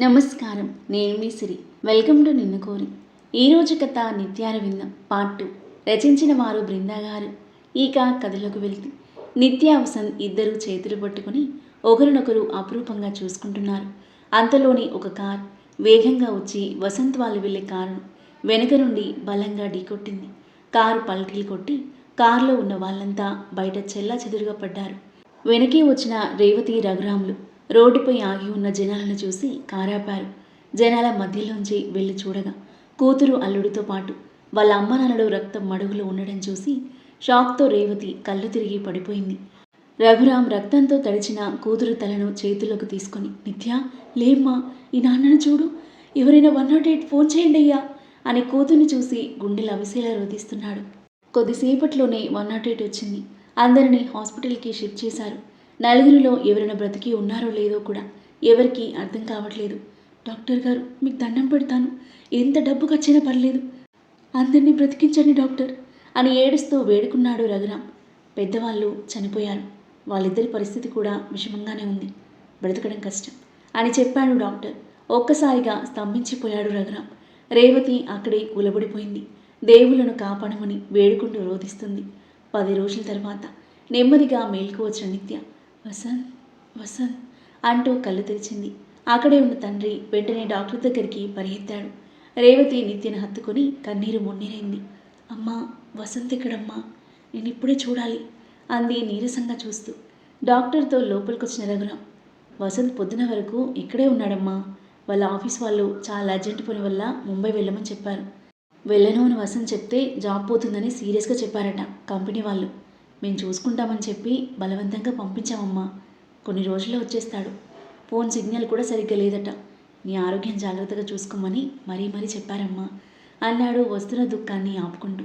నమస్కారం. నేను మీ సిరి. Welcome to నిన్ను కోరి. ఈరోజు కథ నిత్యారవిందం పార్ట్ టూ. రచించిన వారు బృందా గారు. ఇక కథలోకి వెళ్తే నిత్య వసంత్ ఇద్దరు చేతులు పట్టుకుని ఒకరినొకరు అపురూపంగా చూసుకుంటున్నారు. అంతలోని ఒక కార్ వేగంగా వచ్చి వసంత్ వాళ్ళు వెళ్ళే కారును వెనుక నుండి బలంగా ఢీకొట్టింది. కారు పల్టీలు కొట్టి కారులో ఉన్న వాళ్ళంతా బయట చెల్లా చెదురుగా పడ్డారు. వెనకే వచ్చిన రేవతి రఘురాములు రోడ్డుపై ఆగి ఉన్న జనాలను చూసి కారాపారు. జనాల మధ్యలోంచి వెళ్ళి చూడగా కూతురు అల్లుడితో పాటు వాళ్ళ అమ్మనాన్నలు రక్తం మడుగులో ఉండడం చూసి షాక్తో రేవతి కళ్ళు తిరిగి పడిపోయింది. రఘురాం రక్తంతో తడిచిన కూతురు తలను చేతిలోకి తీసుకొని నిత్య లేమ్మా ఈ నాన్నను చూడు. ఎవరైనా వన్ నాట్ ఎయిట్ ఫోన్ చేయండి అయ్యా అని కూతుర్ని చూసి గుండెలు అవిసేలా రోధిస్తున్నాడు. కొద్దిసేపట్లోనే వన్ నాట్ ఎయిట్ వచ్చింది. అందరినీ హాస్పిటల్కి షిఫ్ట్ చేశారు. నలుగురిలో ఎవరైనా బ్రతికి ఉన్నారో లేదో కూడా ఎవరికీ అర్థం కావట్లేదు. డాక్టర్ గారు మీకు దండం పెడతాను. ఎంత డబ్బు ఖర్చైనా పర్లేదు. అందరినీ బ్రతికించండి డాక్టర్ అని ఏడుస్తూ వేడుకున్నాడు రఘురాం పెద్దవాళ్ళు చనిపోయారు. వాళ్ళిద్దరి పరిస్థితి కూడా విషమంగానే ఉంది. బ్రతకడం కష్టం అని చెప్పాడు డాక్టర్. ఒక్కసారిగా స్తంభించిపోయాడు రఘురాం రేవతి అక్కడే కూలబడిపోయింది దేవుళ్ళను కాపాడమని వేడుకుంటూ రోధిస్తుంది. పది రోజుల తర్వాత నెమ్మదిగా మేల్కు వచ్చిన నిత్య వసంత్ వసంత్ అంటూ కళ్ళు తెరిచింది. అక్కడే ఉన్న తండ్రి వెంటనే డాక్టర్ దగ్గరికి పరిగెత్తాడు. రేవతి నిత్యను హత్తుకొని కన్నీరు మున్నీరైంది అమ్మా వసంత్ ఎక్కడమ్మా? నేను ఇప్పుడే చూడాలి అంది నీరసంగా చూస్తూ. డాక్టర్తో లోపలికొచ్చిన రఘురాం వసంత్ పొద్దున వరకు ఇక్కడే ఉన్నాడమ్మా. వాళ్ళ ఆఫీస్ వాళ్ళు చాలా అర్జెంట్ పని వల్ల ముంబై వెళ్ళమని చెప్పారు. వెళ్ళను అని వసంత్ చెప్తే జాబ్ పోతుందని సీరియస్గా చెప్పారట కంపెనీ వాళ్ళు. మేము చూసుకుంటామని చెప్పి బలవంతంగా పంపించామమ్మా. కొన్ని రోజుల్లో వచ్చేస్తాడు. ఫోన్ సిగ్నల్ కూడా సరిగ్గా లేదట. నీ ఆరోగ్యం జాగ్రత్తగా చూసుకోమని మరీ మరీ చెప్పారమ్మా. అన్నాడు వస్తున్న దుఃఖాన్ని ఆపుకుంటూ.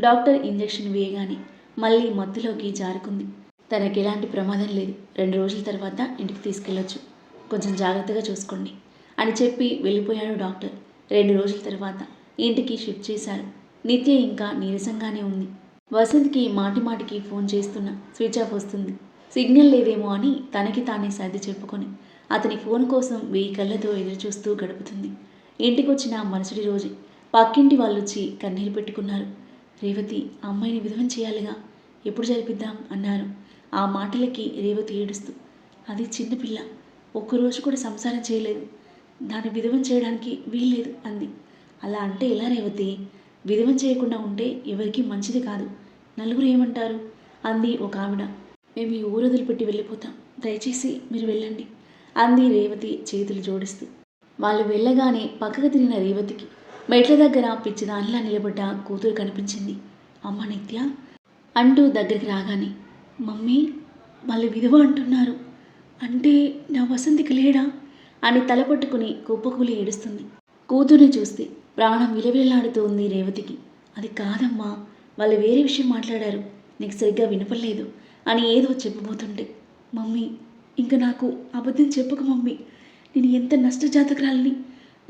డాక్టర్ ఇంజెక్షన్ వేయగానే మళ్ళీ మత్తులోకి జారుకుంది. తనకి ఎలాంటి ప్రమాదం లేదు. రెండు రోజుల తర్వాత ఇంటికి తీసుకెళ్ళొచ్చు. కొంచెం జాగ్రత్తగా చూసుకోండి అని చెప్పి వెళ్ళిపోయాడు డాక్టర్. రెండు రోజుల తర్వాత ఇంటికి షిఫ్ట్ చేశారు. నిత్య ఇంకా నీరసంగానే ఉంది. వసంత్కి మాటిమాటికి ఫోన్ చేస్తున్నా స్విచ్ ఆఫ్ వస్తుంది. సిగ్నల్ లేదేమో అని తనకి తానే సర్ది చెప్పుకొని అతని ఫోన్ కోసం వెయ్యి కళ్ళతో ఎదురుచూస్తూ గడుపుతుంది. ఇంటికి వచ్చిన మరుసటి రోజే పక్కింటి వాళ్ళు వచ్చి కన్నీరు పెట్టుకున్నారు. రేవతి అమ్మాయిని విధవం చేయాలిగా? ఎప్పుడు జరిపిద్దాం? అన్నారు. ఆ మాటలకి రేవతి ఏడుస్తూ. అది చిన్నపిల్ల ఒక్కరోజు కూడా సంసారం చేయలేదు. దాన్ని విధవం చేయడానికి వీల్లేదు అంది. అలా అంటే ఎలా రేవతి? విధవం చేయకుండా ఉంటే ఎవరికీ మంచిది కాదు. నలుగురు ఏమంటారు? అంది ఒక ఆవిడ మేము ఈ ఊరు వదిలిపెట్టి వెళ్ళిపోతాం. దయచేసి మీరు వెళ్ళండి. అంది రేవతి చేతులు జోడిస్తూ. వాళ్ళు వెళ్ళగానే పక్కకు తిరిగిన రేవతికి మెట్ల దగ్గర పిచ్చిదానిలా నిలబడ్డ కూతురు కనిపించింది. అమ్మ నిత్య? అంటూ దగ్గరికి రాగానే మమ్మీ వాళ్ళు విధవ అంటున్నారు. అంటే నా వసంతికి లేడా? అని తలపట్టుకుని కుప్పకూలి ఏడుస్తుంది. కూతుర్ని చూస్తే ప్రాణం విలవిలలాడుతూ ఉంది రేవతికి. అది కాదమ్మా వాళ్ళు వేరే విషయం మాట్లాడారు. నీకు సరిగ్గా వినపడలేదు అని ఏదో చెప్పబోతుంటే మమ్మీ ఇంక నాకు అబద్ధం చెప్పకు మమ్మీ. నేను ఎంత నష్టజాతకురాలని.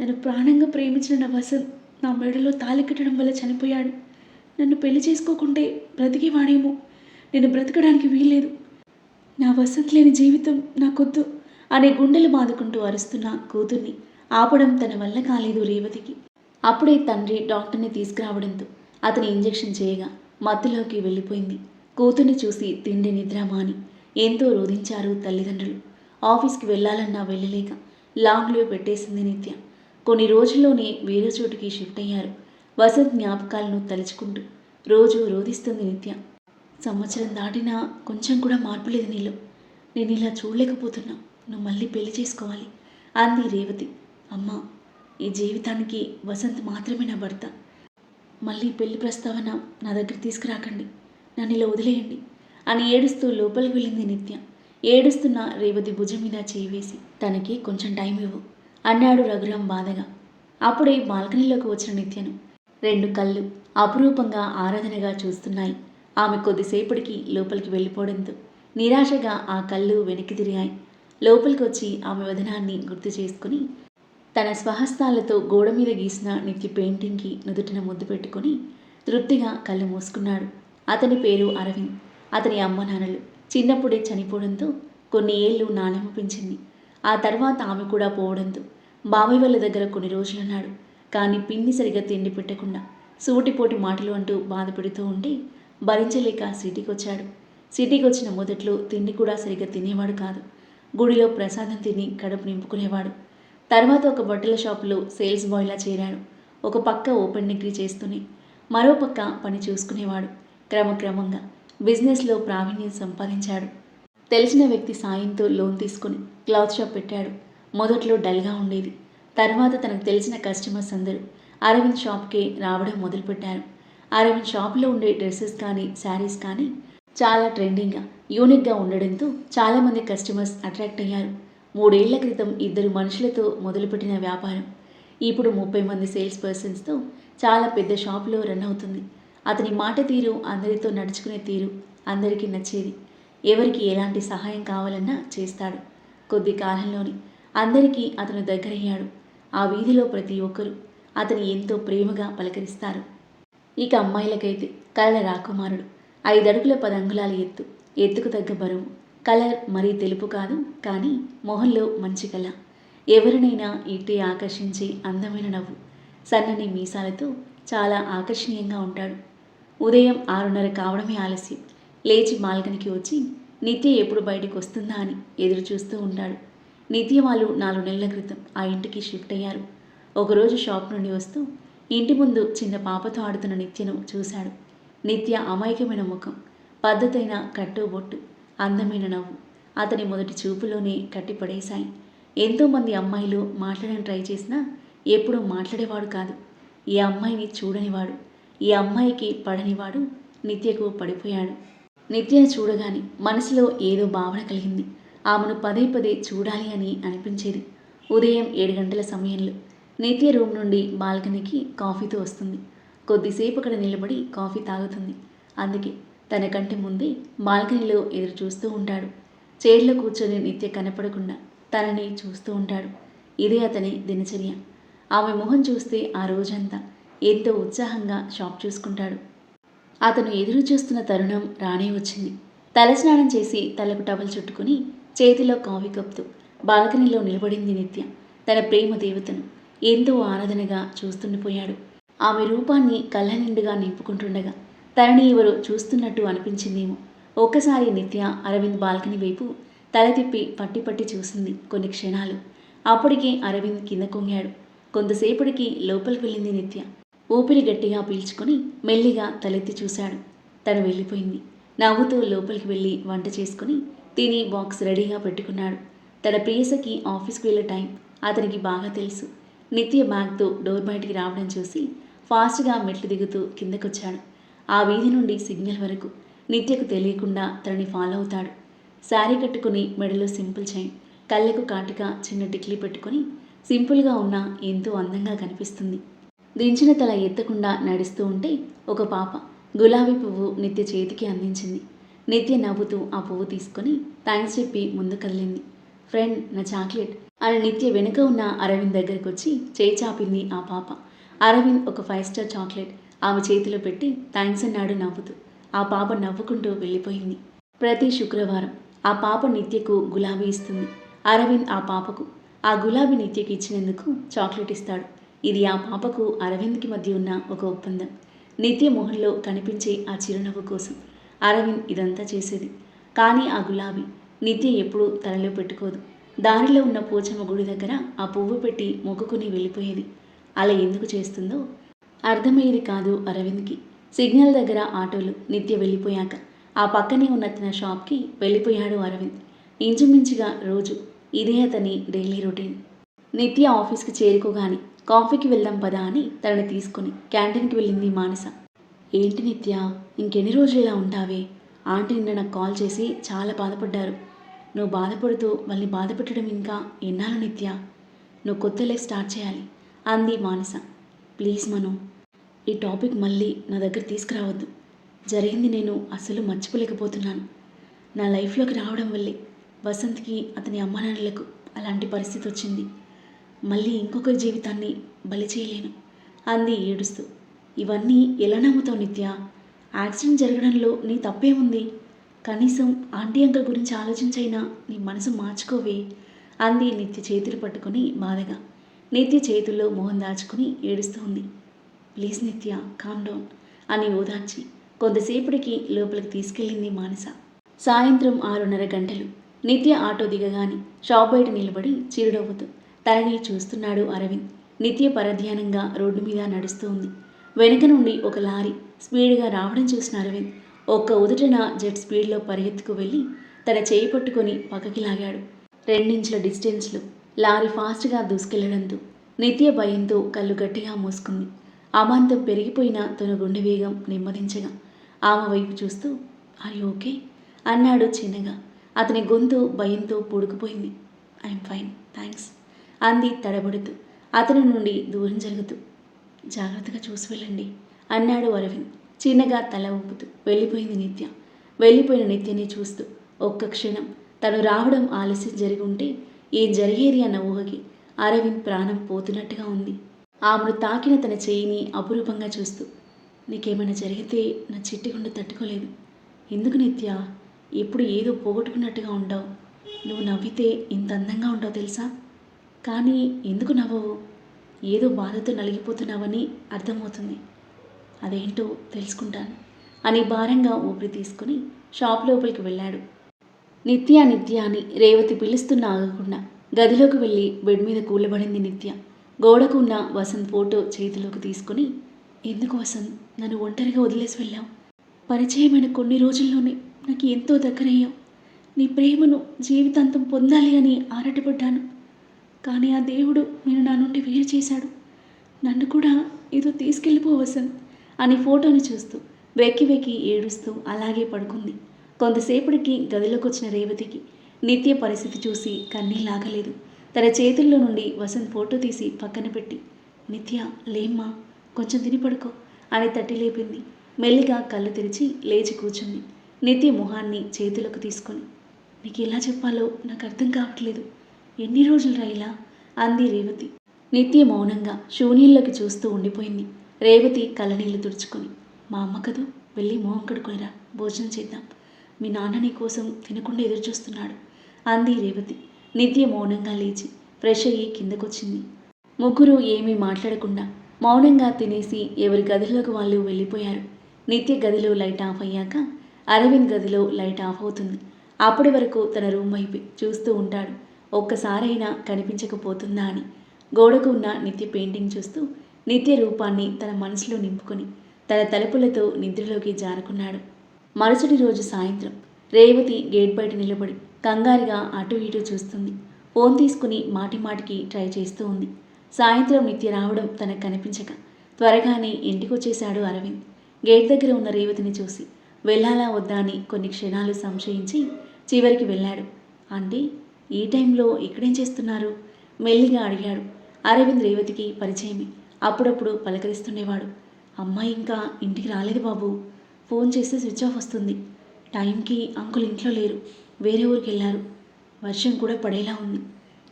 నన్ను ప్రాణంగా ప్రేమించిన నా వసంత్ నా మెడలో తాళి కట్టడం వల్ల చనిపోయాడు. నన్ను పెళ్ళి చేసుకోకుంటే బ్రతికేవాడేమో. నేను బ్రతకడానికి వీల్లేదు. నా వసంత్ లేని జీవితం నాకొద్దు అనే గుండెలు బాదుకుంటూ అరుస్తున్న కూతుర్ని ఆపడం తన వల్ల కాలేదు రేవతికి. అప్పుడే తండ్రి డాక్టర్ని తీసుకురావడంతో అతని ఇంజెక్షన్ చేయగా మత్తులోకి వెళ్ళిపోయింది. కూతుర్ని చూసి తిండి నిద్ర మాని ఎంతో రోధించారు తల్లిదండ్రులు. ఆఫీస్కి వెళ్ళాలన్నా వెళ్ళలేక లాంగ్ లీవ్ పెట్టేసింది నిత్య. కొన్ని రోజుల్లోనే వేరే చోటుకి షిఫ్ట్ అయ్యారు. వసంత్ జ్ఞాపకాలను తలుచుకుంటూ రోజు రోధిస్తుంది నిత్య. సంవత్సరం దాటినా కొంచెం కూడా మార్పు లేదు నీలో. నేను ఇలా చూడలేకపోతున్నా. నువ్వు మళ్ళీ పెళ్ళి చేసుకోవాలి. అంది రేవతి. అమ్మా ఈ జీవితానికి వసంత్ మాత్రమే నా భర్త. మళ్ళీ పెళ్ళి ప్రస్తావన నా దగ్గర తీసుకురాకండి. నన్ను ఇలా వదిలేయండి. అని ఏడుస్తూ లోపలికి వెళ్ళింది నిత్య. ఏడుస్తున్న రేవతి భుజం మీద చేయివేసి తనకి కొంచెం టైం ఇవ్వు అన్నాడు రఘురాం బాధగా. అప్పుడే బాల్కనీలోకి వచ్చిన నిత్యను రెండు కళ్ళు అపురూపంగా ఆరాధనగా చూస్తున్నాయి. ఆమె కొద్దిసేపటికి లోపలికి వెళ్ళిపోవడంతో నిరాశగా ఆ కళ్ళు వెనక్కి తిరిగాయి. లోపలికి వచ్చి ఆమె వదనాన్ని గుర్తు చేసుకుని తన స్వహస్తాలతో గోడ మీద గీసిన నిత్య పెయింటింగ్కి నుదుటిన ముద్దు పెట్టుకొని తృప్తిగా కళ్ళు మూసుకున్నాడు. అతని పేరు అరవింద్. అతని అమ్మ నాన్నలు. చిన్నప్పుడే చనిపోవడంతో కొన్ని ఏళ్ళు నానమ్మ పెంచింది. ఆ తర్వాత ఆమె కూడా పోవడంతో బాబాయ్ వాళ్ళ దగ్గర కొన్ని రోజులున్నాడు కానీ పిన్ని సరిగ్గా తిండి పెట్టకుండా సూటిపోటి మాటలు అంటూ బాధ పెడుతూ ఉంటే భరించలేక సిటీకి వచ్చాడు సిటీకి వచ్చిన మొదట్లో తిండి కూడా సరిగ్గా తినేవాడు కాదు. గుడిలో ప్రసాదం తిని కడుపు నింపుకునేవాడు. తర్వాత ఒక బట్టల షాపులో సేల్స్ బాయ్లా చేరాడు. ఒక పక్క ఓపెన్ డిగ్రీ చేస్తూనే మరో పక్క పని చూసుకునేవాడు. క్రమక్రమంగా బిజినెస్లో ప్రావీణ్యం సంపాదించాడు. తెలిసిన వ్యక్తి సాయంతో లోన్ తీసుకుని క్లాత్ షాప్ పెట్టాడు. మొదట్లో డల్గా ఉండేది. తర్వాత తనకు తెలిసిన కస్టమర్స్ అందరూ అరవింద్ షాప్కే రావడం మొదలుపెట్టారు. అరవింద్ షాప్లో ఉండే డ్రెస్సెస్ కానీ శారీస్ కానీ చాలా ట్రెండింగ్గా యూనిక్గా ఉండడంతో చాలామంది కస్టమర్స్ అట్రాక్ట్ అయ్యారు. మూడేళ్ళ క్రితం ఇద్దరు మనుషులతో మొదలుపెట్టిన వ్యాపారం. ఇప్పుడు ముప్పై మంది సేల్స్ పర్సన్స్తో చాలా పెద్ద షాపులో రన్ అవుతుంది. అతని మాట తీరు అందరితో నడుచుకునే తీరు అందరికీ నచ్చేది. ఎవరికి ఎలాంటి సహాయం కావాలన్నా చేస్తాడు. కొద్ది కాలంలోని అందరికీ అతను దగ్గరయ్యాడు. ఆ వీధిలో ప్రతి ఒక్కరూ అతని ఎంతో ప్రేమగా పలకరిస్తారు. ఇక అమ్మాయిలకైతే కళ్ళ రాకుమారుడు. ఐదడుగుల పదంగుళాల ఎత్తు ఎత్తుకు తగ్గ బరువు. కలర్ మరీ తెలుపు కాదు కానీ మొహంలో మంచి కళ. ఎవరినైనా ఇట్టి ఆకర్షించే అందమైన నవ్వు. సన్నని మీసాలతో చాలా ఆకర్షణీయంగా ఉంటాడు. ఉదయం ఆరున్నర కావడమే ఆలస్యం. లేచి బాల్కనీకి వచ్చి నిత్య ఎప్పుడు బయటకు వస్తుందా? అని ఎదురు చూస్తూ ఉంటాడు. నిత్య వాళ్ళు నాలుగు నెలల క్రితం ఆ ఇంటికి షిఫ్ట్ అయ్యారు. ఒకరోజు షాప్ నుండి వస్తూ ఇంటి ముందు చిన్న పాపతో ఆడుతున్న నిత్యను చూశాడు. నిత్య అమాయకమైన ముఖం పద్ధతైన కట్టుబొట్టు అందమైన నవ్వు. అతని మొదటి చూపులోనే కట్టిపడేశాయి. ఎంతోమంది అమ్మాయిలు మాట్లాడని ట్రై చేసినా ఎప్పుడూ మాట్లాడేవాడు కాదు. ఈ అమ్మాయిని చూడనివాడు. ఈ అమ్మాయికి పడనివాడు నిత్యకు పడిపోయాడు. నిత్య చూడగానే మనసులో ఏదో భావన కలిగింది. ఆమెను పదే పదే చూడాలి అని అనిపించేది. ఉదయం ఏడు గంటల సమయంలో నిత్య రూమ్ నుండి బాల్కనీకి కాఫీతో వస్తుంది. కొద్దిసేపు అక్కడ నిలబడి కాఫీ తాగుతుంది. అందుకే తన కంటి ముందే బాల్కనీలో ఎదురు చూస్తూ ఉంటాడు. చైర్లో కూర్చొని నిత్య కనపడకుండా తనని చూస్తూ ఉంటాడు. ఇదే అతని దినచర్య. ఆమె మొహం చూస్తే ఆ రోజంతా ఎంతో ఉత్సాహంగా షాప్ చూసుకుంటాడు. అతను ఎదురు చూస్తున్న తరుణం రానే వచ్చింది. తలస్నానం చేసి తలకు టవల్ చుట్టుకుని చేతిలో కాఫీ కప్తూ బాల్కనీలో నిలబడింది నిత్య. తన ప్రేమ దేవతను ఎంతో ఆరాధనగా చూస్తుండిపోయాడు. ఆమె రూపాన్ని కళ్ళ నిండుగా నింపుకుంటుండగా తనని ఎవరో చూస్తున్నట్టు అనిపించిందేమో. ఒక్కసారి నిత్య అరవింద్ బాల్కనీ వైపు తల తిప్పి పట్టి పట్టి చూసింది కొన్ని క్షణాలు. అప్పటికే అరవింద్ కింద కొంగాడు. కొంతసేపటికి లోపలికి వెళ్ళింది నిత్య. ఊపిరి గట్టిగా పీల్చుకొని మెల్లిగా తలెత్తి చూశాడు. తను వెళ్ళిపోయింది. నవ్వుతూ లోపలికి వెళ్ళి వంట చేసుకుని తిని బాక్స్ రెడీగా పెట్టుకున్నాడు. తన ప్రియసకి ఆఫీస్కి వెళ్ళే టైం. అతనికి బాగా తెలుసు. నిత్య బ్యాగ్తో డోర్ బయటికి రావడం చూసి ఫాస్ట్గా మెట్లు దిగుతూ కిందకొచ్చాడు. ఆ వీధి నుండి సిగ్నల్ వరకు నిత్యకు తెలియకుండా తనని ఫాలో అవుతాడు. శారీ కట్టుకుని మెడలో సింపుల్ చైన్ కళ్ళకు కాటుక చిన్న టిక్లీ పెట్టుకొని సింపుల్గా ఉన్న ఎంతో అందంగా కనిపిస్తుంది. దించిన తల ఎత్తకుండా నడుస్తూ ఉంటే ఒక పాప గులాబీ పువ్వు నిత్య చేతికి అందించింది. నిత్య నవ్వుతూ ఆ పువ్వు తీసుకొని థ్యాంక్స్ చెప్పి ముందు కదిలింది ఫ్రెండ్ నా చాక్లెట్ అని నిత్య వెనుక ఉన్న అరవింద్ దగ్గరకు వచ్చి చేయి చాపింది ఆ పాప. అరవింద్ ఒక ఫైవ్ స్టార్ చాక్లెట్ ఆమె చేతిలో పెట్టి థ్యాంక్స్ అన్నాడు నవ్వుతూ. ఆ పాప నవ్వుకుంటూ వెళ్ళిపోయింది. ప్రతి శుక్రవారం ఆ పాప నిత్యకు గులాబీ ఇస్తుంది. అరవింద్ ఆ పాపకు. ఆ గులాబీ నిత్యకి ఇచ్చినందుకు చాక్లెట్ ఇస్తాడు. ఇది ఆ పాపకు అరవింద్కి మధ్య ఉన్న ఒక ఒప్పందం. నిత్య మొహంలో కనిపించే ఆ చిరునవ్వు కోసం అరవింద్ ఇదంతా చేసేది. కానీ ఆ గులాబీ నిత్య ఎప్పుడూ తలలో పెట్టుకోదు. దారిలో ఉన్న పోచమ్మ గుడి దగ్గర ఆ పువ్వు పెట్టి మొక్కుకుని వెళ్ళిపోయేది. అలా ఎందుకు చేస్తుందో అర్థమయ్యేది కాదు అరవింద్కి. సిగ్నల్ దగ్గర ఆటోలు నిత్య వెళ్ళిపోయాక. ఆ పక్కనే ఉన్న తన షాప్కి వెళ్ళిపోయాడు అరవింద్. ఇంచుమించుగా రోజు ఇదే అతని డైలీ రొటీన్. నిత్య ఆఫీస్కి చేరుకోగానే కాఫీకి వెళ్దాం పదా అని తనని తీసుకుని క్యాంటీన్కి వెళ్ళింది మానస. ఏంటి నిత్య ఇంకెన్ని రోజులు ఇలా ఉంటావే? ఆంటీ నిన్న నాకు కాల్ చేసి చాలా బాధపడ్డారు. నువ్వు బాధపడుతూ వాళ్ళని బాధపెట్టడం ఇంకా ఎన్నాళ్ళు నిత్య? నువ్వు కొత్త లైఫ్ స్టార్ట్ చేయాలి అంది మానస. ప్లీజ్ మను ఈ టాపిక్ మళ్ళీ నా దగ్గర తీసుకురావద్దు. జరిగింది నేను అసలు మర్చిపోలేకపోతున్నాను. నా లైఫ్లోకి రావడం వల్లే వసంత్కి అతని అమ్మానాన్నలకు అలాంటి పరిస్థితి వచ్చింది. మళ్ళీ ఇంకొకరి జీవితాన్ని బలి చేయలేను. అంది ఏడుస్తూ. ఇవన్నీ ఎలా నమ్ముతావు నిత్య? యాక్సిడెంట్ జరగడంలో నీ తప్పేముంది? కనీసం ఆంటీ అంకల్ గురించి ఆలోచించైనా నీ మనసు మార్చుకోవే అంది నిత్య చేతులు పట్టుకొని బాధగా. నిత్య చేతుల్లో మొహం దాచుకుని ఏడుస్తోంది. ప్లీజ్ నిత్య కామ్ డౌన్ అని ఓదార్చి కొంతసేపటికి లోపలికి తీసుకెళ్ళింది మానస. సాయంత్రం ఆరున్నర గంటలు. నిత్య ఆటో దిగగానే షాప్ బయట నిలబడి చిరునవ్వుతూ తనని చూస్తున్నాడు అరవింద్. నిత్య పరధ్యానంగా రోడ్డు మీద నడుస్తోంది. వెనుక నుండి ఒక లారీ స్పీడ్గా రావడం చూసిన అరవింద్ ఒక్క ఉదుటన జెట్ స్పీడ్లో పరిగెత్తుకు వెళ్ళి తన చేయి పట్టుకొని పక్కకి లాగాడు. రెండించుల డిస్టెన్స్లో లారీ ఫాస్ట్గా దూసుకెళ్ళడంతో నిత్య భయంతో కళ్ళు గట్టిగా మూసుకుంది. అమాంతం పెరిగిపోయిన తన గుండె వేగం నెమ్మదించగా ఆమె వైపు చూస్తూ ఆర్ ఓకే అన్నాడు చిన్నగా. అతని గొంతు భయంతో పూడుకుపోయింది. ఐఎమ్ ఫైన్ థ్యాంక్స్ అంది తడబడుతూ అతని నుండి దూరం జరుగుతూ. జాగ్రత్తగా చూసి వెళ్ళండి అన్నాడు అరవింద్. చిన్నగా తల ఊపుతూ వెళ్ళిపోయింది నిత్య. వెళ్ళిపోయిన నిత్యని చూస్తూ ఒక్క క్షణం తను రావడం ఆలస్యం జరిగి ఉంటే ఏం జరిగేది అన్న ఊహకి అరవింద్ ప్రాణం పోతున్నట్టుగా ఉంది. ఆమెను తాకిన తన చేయిని అపురూపంగా చూస్తూ నీకేమైనా జరిగితే నా చిట్టి గుండె తట్టుకోలేదు. ఎందుకు నిత్య? ఎప్పుడు ఏదో పోగొట్టుకున్నట్టుగా ఉండవు. నువ్వు నవ్వితే ఇంత అందంగా ఉండవు తెలుసా? కానీ ఎందుకు నవ్వవు? ఏదో బాధతో నలిగిపోతున్నావని అర్థమవుతుంది. అదేంటో తెలుసుకుంటాను అని భారంగా ఊపిరి తీసుకుని షాప్ లోపలికి వెళ్ళాడు. నిత్య నిత్య అని రేవతి పిలుస్తున్న ఆగకుండా గదిలోకి వెళ్ళి బెడ్ మీద కూలబడింది నిత్య. గోడకు ఉన్న వసంత్ ఫోటో చేతిలోకి తీసుకుని ఎందుకు వసంత్? నన్ను ఒంటరిగా వదిలేసి వెళ్ళావు. పరిచయమైన కొన్ని రోజుల్లోనే నాకు ఎంతో దగ్గరయ్యావు. నీ ప్రేమను జీవితాంతం పొందాలి అని ఆరాటపడ్డాను. కానీ ఆ దేవుడు నేను నా నుండి వేరు చేశాడు. నన్ను కూడా ఏదో తీసుకెళ్ళిపో వసంత్ అని ఫోటోని చూస్తూ వెక్కి వెక్కి ఏడుస్తూ అలాగే పడుకుంది. కొంతసేపటికి గదిలోకి వచ్చిన రేవతికి నిత్య పరిస్థితి చూసి కన్నీలాగలేదు తన చేతుల్లో నుండి వసంత్ ఫోటో తీసి పక్కన పెట్టి నిత్య లేమ్మా కొంచెం తిని పడుకో అని తట్టి లేపింది. మెల్లిగా కళ్ళు తెరిచి లేచి కూర్చుంది. నిత్య మొహాన్ని చేతులకు తీసుకొని నీకు ఎలా చెప్పాలో నాకు అర్థం కావట్లేదు. ఎన్ని రోజులు రైలా అంది రేవతి. నిత్య మౌనంగా శూన్యంలోకి చూస్తూ ఉండిపోయింది. రేవతి కళ్ళనీళ్ళు తుడుచుకొని మా అమ్మ కదూ వెళ్ళి మొహం కడుకొనిరా భోజనం చేద్దాం. మీ నాన్న నీ కోసం తినకుండా ఎదురుచూస్తున్నాడు అంది రేవతి. నిత్య మౌనంగా లేచి ఫ్రెష్ అయ్యి కిందకొచ్చింది. ముగ్గురు ఏమీ మాట్లాడకుండా మౌనంగా తినేసి ఎవరి గదిలోకి వాళ్ళు వెళ్ళిపోయారు. నిత్య గదిలో లైట్ ఆఫ్ అయ్యాక అరవింద్ గదిలో లైట్ ఆఫ్ అవుతుంది. అప్పటి వరకు తన రూమ్ వైపు చూస్తూ ఉంటాడు. ఒక్కసారైనా కనిపించకపోతుందా అని. గోడకు ఉన్న నిత్య పెయింటింగ్ చూస్తూ నిత్య రూపాన్ని తన మనసులో నింపుకొని తన తలుపులతో నిద్రలోకి జారుకున్నాడు. మరుసటి రోజు సాయంత్రం రేవతి గేట్ బయట నిలబడి కంగారుగా అటు ఇటు చూస్తుంది. ఫోన్ తీసుకుని మాటి మాటికి ట్రై చేస్తూ ఉంది. సాయంత్రం నిత్య రావడం తనకు కనిపించక త్వరగానే ఇంటికొచ్చేశాడు అరవింద్. గేట్ దగ్గర ఉన్న రేవతిని చూసి వెళ్ళాలా వద్దా అని కొన్ని క్షణాలు సంశయించి చివరికి వెళ్ళాడు. అంటే ఈ టైంలో ఇక్కడేం చేస్తున్నారు? మెల్లిగా అడిగాడు. అరవింద్ రేవతికి పరిచయమే. అప్పుడప్పుడు పలకరిస్తుండేవాడు. అమ్మాయి ఇంకా ఇంటికి రాలేదు బాబు. ఫోన్ చేస్తే స్విచ్ ఆఫ్ వస్తుంది. టైంకి అంకుల్ ఇంట్లో లేరు. వేరే ఊరికి వెళ్ళారు. వర్షం కూడా పడేలా ఉంది.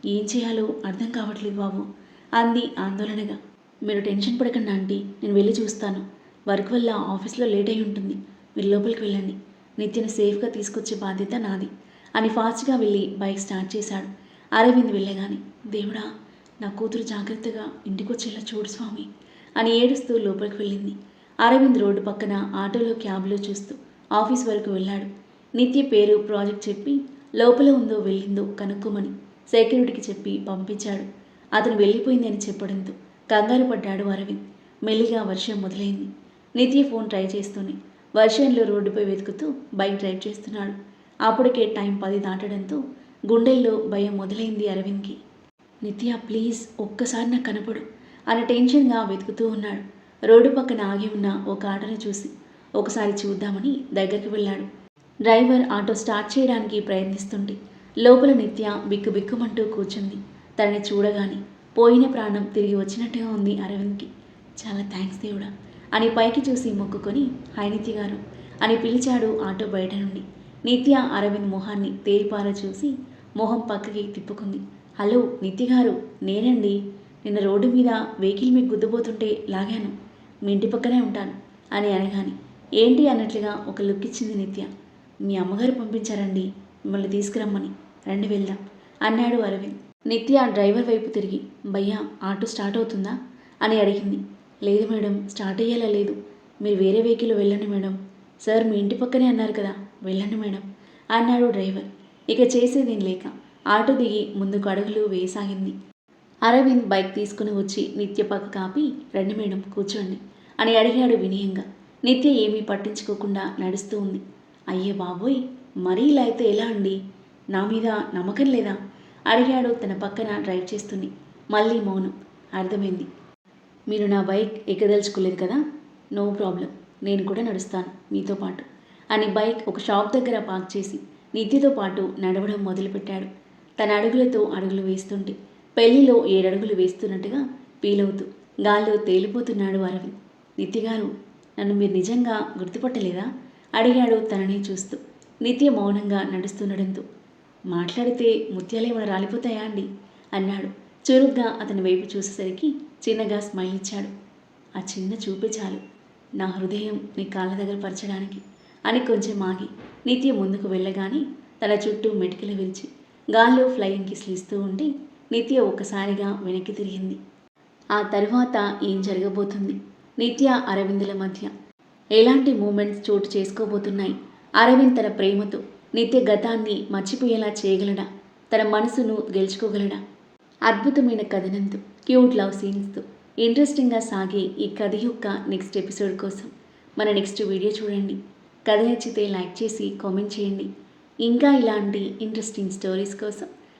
ఏం చేయాలో అర్థం కావట్లేదు బాబు. అంది ఆందోళనగా. మీరు టెన్షన్ పడకండి ఆంటీ. నేను వెళ్ళి చూస్తాను. వర్క్ వల్ల ఆఫీస్లో లేట్ అయి ఉంటుంది. మీరు లోపలికి వెళ్ళండి. నిత్యను సేఫ్గా తీసుకొచ్చే బాధ్యత నాది అని ఫాస్ట్గా వెళ్ళి బైక్ స్టార్ట్ చేశాడు. అరవింద్ వెళ్ళగానే దేవుడా నా కూతురు జాగ్రత్తగా ఇంటికి వచ్చేలా చూడు స్వామి అని ఏడుస్తూ లోపలికి వెళ్ళింది. అరవింద్ రోడ్డు పక్కన ఆటోలో క్యాబ్లో చూస్తూ ఆఫీస్ వరకు వెళ్ళాడు. నిత్య పేరు ప్రాజెక్ట్ చెప్పి లోపల ఉందో వెళ్ళిందో కనుక్కోమని సెక్యూరిటీకి చెప్పి పంపించాడు. అతను వెళ్ళిపోయిందని చెప్పడంతో కంగారు పడ్డాడు అరవింద్. మెల్లిగా వర్షం మొదలైంది. నిత్య ఫోన్ ట్రై చేస్తూనే వర్షంలో రోడ్డుపై వెతుకుతూ బైక్ డ్రైవ్ చేస్తున్నాడు. అప్పటికే టైం పది దాటడంతో గుండెల్లో భయం మొదలైంది అరవింద్కి. నిత్య ప్లీజ్ ఒక్కసారి నాకు కనపడు అని టెన్షన్గా వెతుకుతూ ఉన్నాడు. రోడ్డు పక్కన ఆగి ఉన్న ఒక ఆటను చూసి ఒకసారి చూద్దామని దగ్గరికి వెళ్ళాడు. డ్రైవర్ ఆటో స్టార్ట్ చేయడానికి ప్రయత్నిస్తుంటే లోపల నిత్య బిక్కు బిక్కుమంటూ కూర్చుంది. తనని చూడగానే పోయిన ప్రాణం తిరిగి వచ్చినట్టుగా ఉంది అరవింద్కి. చాలా థ్యాంక్స్ దేవుడా అని పైకి చూసి మొక్కుకొని హైనిత్య గారు అని పిలిచాడు ఆటో బయట నుండి. నిత్య అరవింద్ మొహాన్ని తేరిపార చూసి మొహం పక్కకి తిప్పుకుంది. హలో నిత్య గారు నేనండి. నిన్న రోడ్డు మీద వెహికల్ మీకు గుద్దుపోతుంటే లాగాను. మీ ఇంటి పక్కనే ఉంటాను అని అనగాని ఏంటి అన్నట్లుగా ఒక లుక్ ఇచ్చింది నిత్య. మీ అమ్మగారు పంపించారండి మిమ్మల్ని తీసుకురమ్మని. రండి వెళ్దాం అన్నాడు అరవింద్. నిత్య డ్రైవర్ వైపు తిరిగి భయ్యా ఆటో స్టార్ట్ అవుతుందా? అని అడిగింది. లేదు మేడం స్టార్ట్ అయ్యేలా లేదు. మీరు వేరే వెహికల్ వెళ్ళండి మేడం. సార్ మీ ఇంటి పక్కనే అన్నారు కదా వెళ్ళండి మేడం అన్నాడు డ్రైవర్. ఇక చేసేదేం లేక ఆటో దిగి ముందుకు అడుగులు వేయసాగింది. అరవింద్ బైక్ తీసుకుని వచ్చి నిత్య పక్క కాపి రండి మేడం కూర్చోండి అని అడిగాడు వినయంగా. నిత్య ఏమీ పట్టించుకోకుండా నడుస్తూ ఉంది. అయ్యే బాబోయ్ మరీ ఇలా అయితే ఎలా అండి? నా మీద నమ్మకం లేదా? అడిగాడు తన పక్కన డ్రైవ్ చేస్తుంది మళ్ళీ మౌనం. అర్థమైంది. మీరు నా బైక్ ఎక్కదలుచుకోలేదు కదా? No problem. నేను కూడా నడుస్తాను మీతో పాటు అని బైక్ ఒక షాప్ దగ్గర పార్క్ చేసి నిత్యతో పాటు నడవడం మొదలుపెట్టాడు. తన అడుగులతో అడుగులు వేస్తుంటే పెళ్ళిలో ఏడడుగులు వేస్తున్నట్టుగా ఫీలవుతూ గాల్లో తేలిపోతున్నాడు అరవింద్. నిత్యగారు నన్ను మీరు నిజంగా గుర్తుపట్టలేదా? అడిగాడు తనని చూస్తూ. నిత్య మౌనంగా నడుస్తుండడంతో. మాట్లాడితే ముత్యాలేమైనా రాలిపోతాయా అండి? అన్నాడు. చురుగ్గా అతని వైపు చూసేసరికి చిన్నగా స్మైల్ ఇచ్చాడు. ఆ చిన్న చూపే చాలు. నా హృదయం నీ కాళ్ళ దగ్గర పరచడానికి అని కొంచెం ఆగి నిత్య ముందుకు వెళ్ళగానే తన చుట్టూ మెటికలు విరిచి గాల్లో ఫ్లయింగ్ కిస్లు ఇస్తూ ఉండి నిత్య ఒకసారిగా వెనక్కి తిరిగింది. ఆ తర్వాత ఏం జరగబోతుంది? నిత్య అరవిందుల మధ్య ఎలాంటి మూమెంట్స్ చోటు చేసుకోబోతున్నాయి? అరవింద్ తన ప్రేమతో నిత్య గతాన్ని మర్చిపోయేలా చేయగలడా? తన మనసును గెలుచుకోగలడా? అద్భుతమైన కథనంతో క్యూట్ లవ్ సీన్స్తో ఇంట్రెస్టింగ్గా సాగే ఈ కథ యొక్క నెక్స్ట్ ఎపిసోడ్ కోసం మన నెక్స్ట్ వీడియో చూడండి. కథ నచ్చితే లైక్ చేసి కామెంట్ చేయండి. ఇంకా ఇలాంటి ఇంట్రెస్టింగ్ స్టోరీస్ కోసం